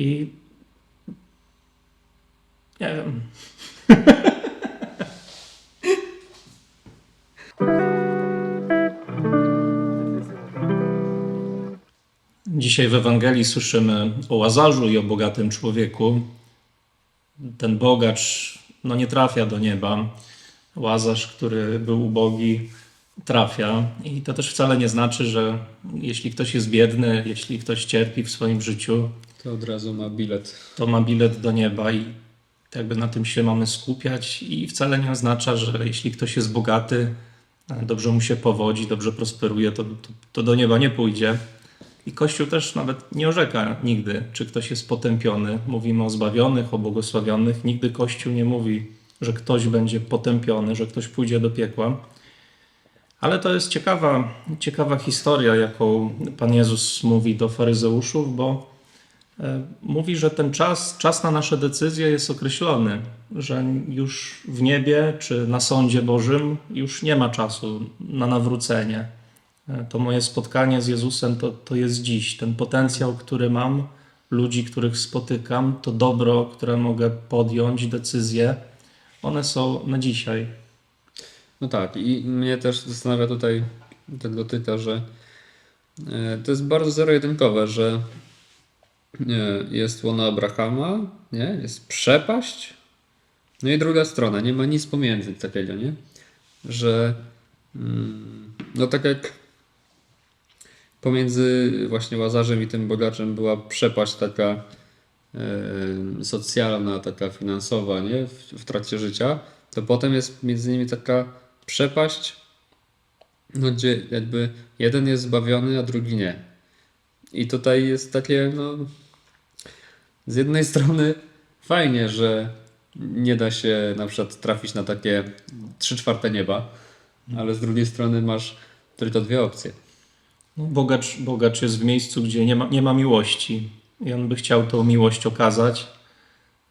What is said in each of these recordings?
I nie wiem. Dzisiaj w Ewangelii słyszymy o Łazarzu i o bogatym człowieku. Ten bogacz no nie trafia do nieba. Łazarz, który był ubogi, trafia. I to też wcale nie znaczy, że jeśli ktoś jest biedny, jeśli ktoś cierpi w swoim życiu, To od razu ma bilet. to ma bilet do nieba i jakby na tym się mamy skupiać. I wcale nie oznacza, że jeśli ktoś jest bogaty, dobrze mu się powodzi, dobrze prosperuje, to, to, to do nieba nie pójdzie. I Kościół też nawet nie orzeka nigdy, czy ktoś jest potępiony. Mówimy o zbawionych, o błogosławionych. Nigdy Kościół nie mówi, że ktoś będzie potępiony, że ktoś pójdzie do piekła. Ale to jest ciekawa, ciekawa historia, jaką Pan Jezus mówi do faryzeuszów, bo mówi, że ten czas, czas na nasze decyzje jest określony, że już w niebie czy na sądzie Bożym już nie ma czasu na nawrócenie. E, To moje spotkanie z Jezusem to, to jest dziś. Ten potencjał, który mam, ludzi, których spotykam, to dobro, które mogę podjąć, decyzje, one są na dzisiaj. No tak, i mnie też zastanawia tutaj, tak dotyka, że e, to jest bardzo zero-jedynkowe, że nie, jest łono Abrahama, nie? jest przepaść, no i druga strona, nie ma nic pomiędzy takiego, nie? Że mm, no tak jak pomiędzy właśnie Łazarzem i tym bogaczem była przepaść taka e, socjalna, taka finansowa, nie? W, w trakcie życia, to potem jest między nimi taka przepaść, no gdzie jakby jeden jest zbawiony, a drugi nie. I tutaj jest takie, no, z jednej strony fajnie, że nie da się na przykład trafić na takie trzy czwarte nieba, ale z drugiej strony masz tylko dwie opcje. No, Bogacz, bogacz jest w miejscu, gdzie nie ma, nie ma miłości i on by chciał tą miłość okazać,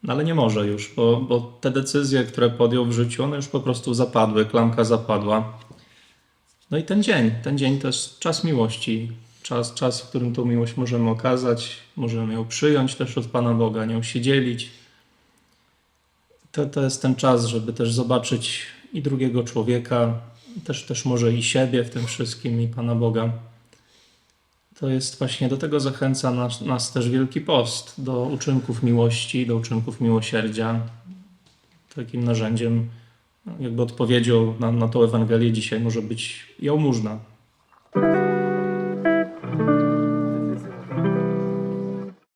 no ale nie może już, bo, bo te decyzje, które podjął w życiu, one już po prostu zapadły, klamka zapadła. No i ten dzień, ten dzień to jest czas miłości, czas, czas, w którym tą miłość możemy okazać, możemy ją przyjąć też od Pana Boga, nią się dzielić. To, to jest ten czas, żeby też zobaczyć i drugiego człowieka, też, też może i siebie w tym wszystkim, i Pana Boga. To jest właśnie do tego zachęca nas, nas też Wielki Post, do uczynków miłości, do uczynków miłosierdzia. Takim narzędziem, jakby odpowiedzią na, na tą Ewangelię dzisiaj może być jałmużna.